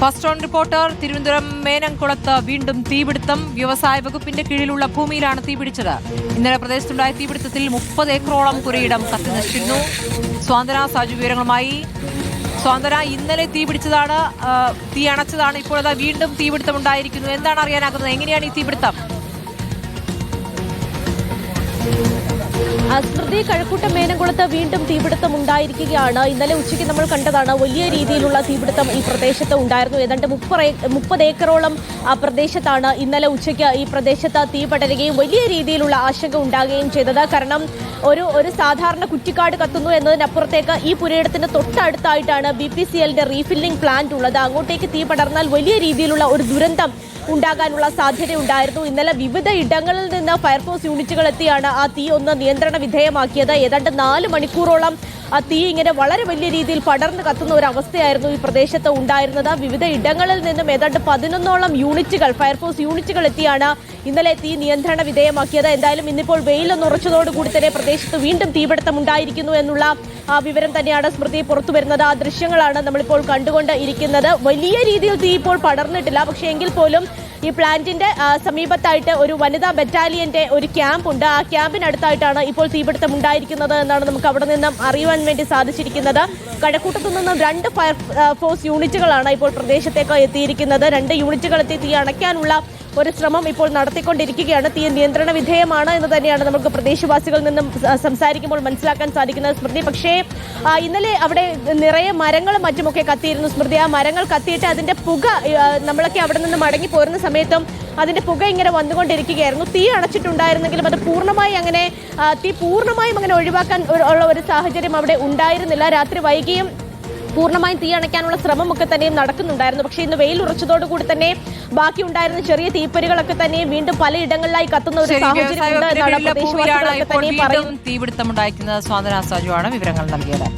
First on reporter Thiruvananthapuram മേനംകുളത്ത് വീണ്ടും തീപിടുത്തം. വ്യവസായ വകുപ്പിന്റെ കീഴിലുള്ള ഭൂമിയിലാണ് തീപിടിച്ചത്. ഇന്നലെ പ്രദേശത്തുണ്ടായ തീപിടുത്തത്തിൽ മുപ്പത് ഏക്കറോളം പുരയിടം കത്തിനശിക്കുന്നു സ്വാതന്ത്ര്യ സാജു വിവരങ്ങളുമായി. സ്വാതന്ത്ര്യ ഇന്നലെ തീപിടിച്ചതാണ് തീ അണച്ചതാണ്. ഇപ്പോഴത്തെ വീണ്ടും തീപിടുത്തം ഉണ്ടായിരിക്കുന്നു. എന്താണ് അറിയാനാകുന്നത്? എങ്ങനെയാണ് ഈ തീപിടുത്തം? സ്മൃതി കഴക്കൂട്ടം മേനംകുളത്ത് വീണ്ടും തീപിടുത്തം ഉണ്ടായിരിക്കുകയാണ്. ഇന്നലെ ഉച്ചയ്ക്ക് നമ്മൾ കണ്ടതാണ് വലിയ രീതിയിലുള്ള തീപിടുത്തം ഈ പ്രദേശത്ത് ഉണ്ടായിരുന്നു. ഏതാണ്ട് മുപ്പത് ഏക്കറോളം ആ പ്രദേശത്താണ് ഇന്നലെ ഉച്ചയ്ക്ക് ഈ പ്രദേശത്ത് തീ പടരുകയും വലിയ രീതിയിലുള്ള ആശങ്ക ഉണ്ടാകുകയും ചെയ്തത്. കാരണം ഒരു ഒരു സാധാരണ കുറ്റിക്കാട് കത്തുന്നു എന്നതിനപ്പുറത്തേക്ക് ഈ പുരയിടത്തിന് തൊട്ടടുത്തായിട്ടാണ് ബി പി സി എല്ലിന്റെ റീഫില്ലിംഗ് പ്ലാന്റ് ഉള്ളത്. അങ്ങോട്ടേക്ക് തീ പടർന്നാൽ വലിയ രീതിയിലുള്ള ഒരു ദുരന്തം ഉണ്ടാകാനുള്ള സാധ്യതയുണ്ടായിരുന്നു. ഇന്നലെ വിവിധ ഇടങ്ങളിൽ നിന്ന് ഫയർഫോഴ്സ് യൂണിറ്റുകൾ എത്തിയാണ് ആ തീ ഒന്ന് നിയന്ത്രണ വിധേയമാക്കിയത്. ഏതാണ്ട് നാല് മണിക്കൂറോളം ആ തീ ഇങ്ങനെ വളരെ വലിയ രീതിയിൽ പടർന്നു കത്തുന്ന ഒരു അവസ്ഥയായിരുന്നു ഈ പ്രദേശത്ത് ഉണ്ടായിരുന്നത്. വിവിധ ഇടങ്ങളിൽ നിന്നും ഏതാണ്ട് പതിനൊന്നോളം യൂണിറ്റുകൾ ഫയർഫോഴ്സ് യൂണിറ്റുകൾ എത്തിയാണ് ഇന്നലെ തീ നിയന്ത്രണ വിധേയമാക്കിയത്. എന്തായാലും ഇന്നിപ്പോൾ വെയിലൊന്ന് ഉറച്ചതോടുകൂടി തന്നെ പ്രദേശത്ത് വീണ്ടും തീപിടുത്തം ഉണ്ടായിരിക്കുന്നു എന്നുള്ള ആ വിവരം തന്നെയാണ് സ്മൃതി പുറത്തു വരുന്നത്. ആ ദൃശ്യങ്ങളാണ് നമ്മളിപ്പോൾ കണ്ടുകൊണ്ട് ഇരിക്കുന്നത് വലിയ രീതിയിൽ തീ ഇപ്പോൾ പടർന്നിട്ടില്ല. പക്ഷേ എങ്കിൽ പോലും ഈ പ്ലാന്റിന്റെ സമീപത്തായിട്ട് ഒരു വനിതാ ബറ്റാലിയന്റെ ഒരു ക്യാമ്പ് ഉണ്ട്. ആ ക്യാമ്പിനടുത്തായിട്ടാണ് ഇപ്പോൾ തീപിടുത്തം ഉണ്ടായിരിക്കുന്നത് എന്നാണ് നമുക്ക് അവിടെ നിന്നും അറിയുവാൻ വേണ്ടി സാധിച്ചിരിക്കുന്നത്. കഴക്കൂട്ടത്തു നിന്നും രണ്ട് ഫയർ ഫോഴ്സ് യൂണിറ്റുകളാണ് ഇപ്പോൾ പ്രദേശത്തേക്ക് എത്തിയിരിക്കുന്നത്. രണ്ട് യൂണിറ്റുകൾ എത്തി തീ അണയ്ക്കാനുള്ള ഒരു ശ്രമം ഇപ്പോൾ നടത്തിക്കൊണ്ടിരിക്കുകയാണ്. തീ നിയന്ത്രണ വിധേയമാണ് എന്ന് തന്നെയാണ് നമുക്ക് പ്രദേശവാസികളിൽ നിന്നും സംസാരിക്കുമ്പോൾ മനസ്സിലാക്കാൻ സാധിക്കുന്നത് സ്മൃതി. പക്ഷേ ഇന്നലെ അവിടെ നിറയെ മരങ്ങളും മറ്റുമൊക്കെ കത്തിയിരുന്നു സ്മൃതി. ആ മരങ്ങൾ കത്തിയിട്ട് അതിന്റെ പുക നമ്മളൊക്കെ അവിടെ നിന്ന് മടങ്ങി പോരുന്ന സമയത്തും അതിന്റെ പുക ഇങ്ങനെ വന്നുകൊണ്ടിരിക്കുകയായിരുന്നു. തീ അണച്ചിട്ടുണ്ടായിരുന്നെങ്കിലും അത് പൂർണമായി അങ്ങനെ തീ പൂർണമായും അങ്ങനെ ഒഴിവാക്കാൻ ഉള്ള ഒരു സാഹചര്യം അവിടെ ഉണ്ടായിരുന്നില്ല. രാത്രി വൈകിയും പൂർണമായും തീ അണയ്ക്കാനുള്ള ശ്രമമൊക്കെ തന്നെയും നടക്കുന്നുണ്ടായിരുന്നു. പക്ഷേ ഇന്ന് വെയിൽ ഉറച്ചതോടുകൂടി തന്നെ ബാക്കി ഉണ്ടായിരുന്ന ചെറിയ തീപ്പരികളൊക്കെ തന്നെയും വീണ്ടും പലയിടങ്ങളിലായി കത്തുന്ന ഒരു സാഹചര്യം വ്യവസായ ഉണ്ട് വകുപ്പിന്റെ എന്നാണ് കീഴിലുള്ള ഭൂമിയിലാണ് പ്രദേശവാസികളൊക്കെ ഇപ്പോൾ തന്നെയും പറയുന്നത്. വീണ്ടും തീപിടുത്തം ഉണ്ടായിരിക്കുന്നത് സ്വാതന്ത്ര്യ സാജുവാണ് വിവരങ്ങൾ നൽകിയത്.